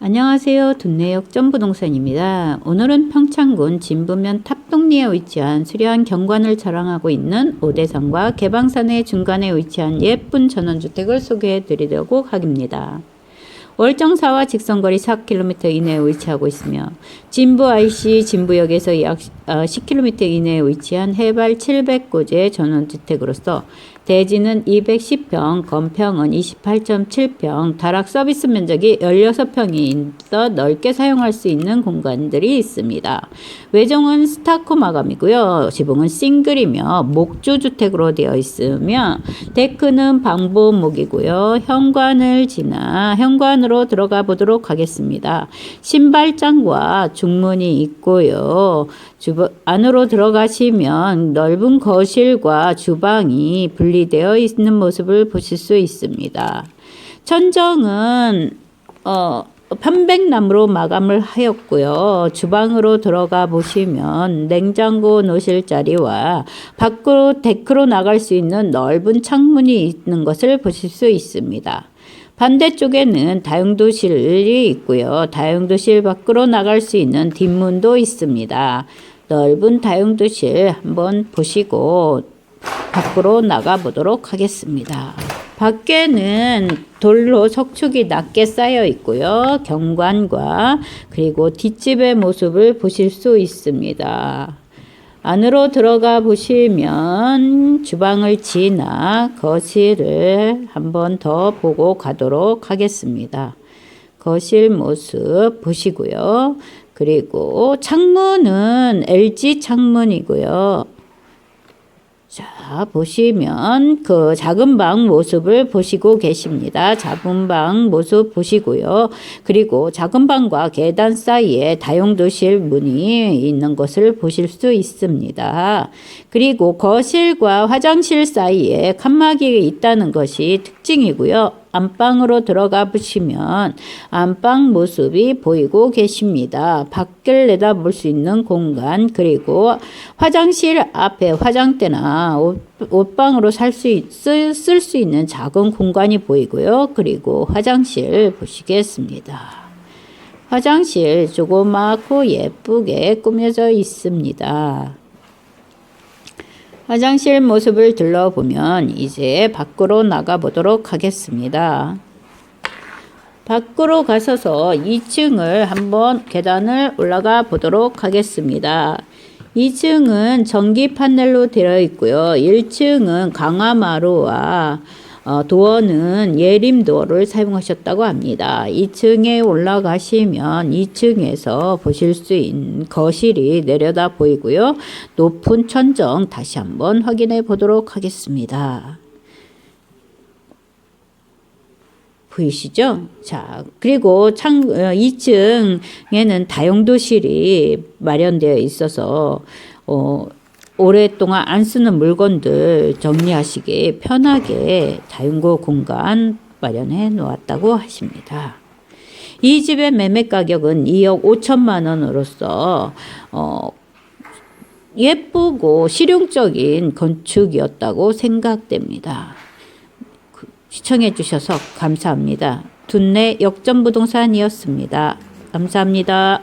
안녕하세요. 둔내역 점부동산입니다. 오늘은 평창군 진부면 탑동리에 위치한 수려한 경관을 자랑하고 있는 오대산과 개방산의 중간에 위치한 예쁜 전원주택을 소개해 드리려고 합니다. 월정사와 직선거리 4km 이내에 위치하고 있으며 진부 IC 진부역에서 약 10km 이내에 위치한 해발 700고지의 전원주택으로서 대지는 210평, 건평은 28.7평, 다락 서비스 면적이 16평이 있어 넓게 사용할 수 있는 공간들이 있습니다. 외정은 스타코 마감이고요. 지붕은 싱글이며 목조 주택으로 되어 있으며 데크는 방범목이고요. 현관을 지나 현관으로 들어가 보도록 하겠습니다. 신발장과 중문이 있고요. 주부, 안으로 들어가시면 넓은 거실과 주방이 분리 되어 있는 모습을 보실 수 있습니다. 천정은 어, 편백나무로 마감을 하였고요. 주방으로 들어가 보시면 냉장고 놓으실 자리와 밖으로 데크로 나갈 수 있는 넓은 창문이 있는 것을 보실 수 있습니다. 반대쪽에는 다용도실이 있고요. 다용도실 밖으로 나갈 수 있는 뒷문도 있습니다. 넓은 다용도실 한번 보시고 밖으로 나가 보도록 하겠습니다. 밖에는 돌로 석축이 낮게 쌓여 있고요. 경관과 그리고 뒷집의 모습을 보실 수 있습니다. 안으로 들어가 보시면 주방을 지나 거실을 한번 더 보고 가도록 하겠습니다. 거실 모습 보시고요. 그리고 창문은 LG 창문이고요. 자, 보시면 그 작은 방 모습을 보시고 계십니다. 작은 방 모습 보시고요. 그리고 작은 방과 계단 사이에 다용도실 문이 있는 것을 보실 수 있습니다. 그리고 거실과 화장실 사이에 칸막이 있다는 것이 특징이고요. 안방으로 들어가 보시면 안방 모습이 보이고 계십니다. 밖을 내다볼 수 있는 공간 그리고 화장실 앞에 화장대나 옷, 옷방으로 쓸수 쓸수 있는 작은 공간이 보이고요. 그리고 화장실 보시겠습니다. 화장실 조그맣고 예쁘게 꾸며져 있습니다. 화장실 모습을 둘러보면 이제 밖으로 나가 보도록 하겠습니다. 밖으로 가서서 2층을 한번 계단을 올라가 보도록 하겠습니다. 2층은 전기 파넬로 되어 있고요. 1층은 강화마루와 어, 도어는 예림 도어를 사용하셨다고 합니다. 2층에 올라가시면 2층에서 보실 수 있는 거실이 내려다 보이고요. 높은 천정 다시 한번 확인해 보도록 하겠습니다. 보이시죠? 자, 그리고 창, 어, 2층에는 다용도실이 마련되어 있어서, 어, 오랫동안 안 쓰는 물건들 정리하시기 편하게 다용도 공간 마련해 놓았다고 하십니다. 이 집의 매매 가격은 2억 5천만 원으로서 어, 예쁘고 실용적인 건축이었다고 생각됩니다. 그, 시청해 주셔서 감사합니다. 둔내 역전부동산이었습니다. 감사합니다.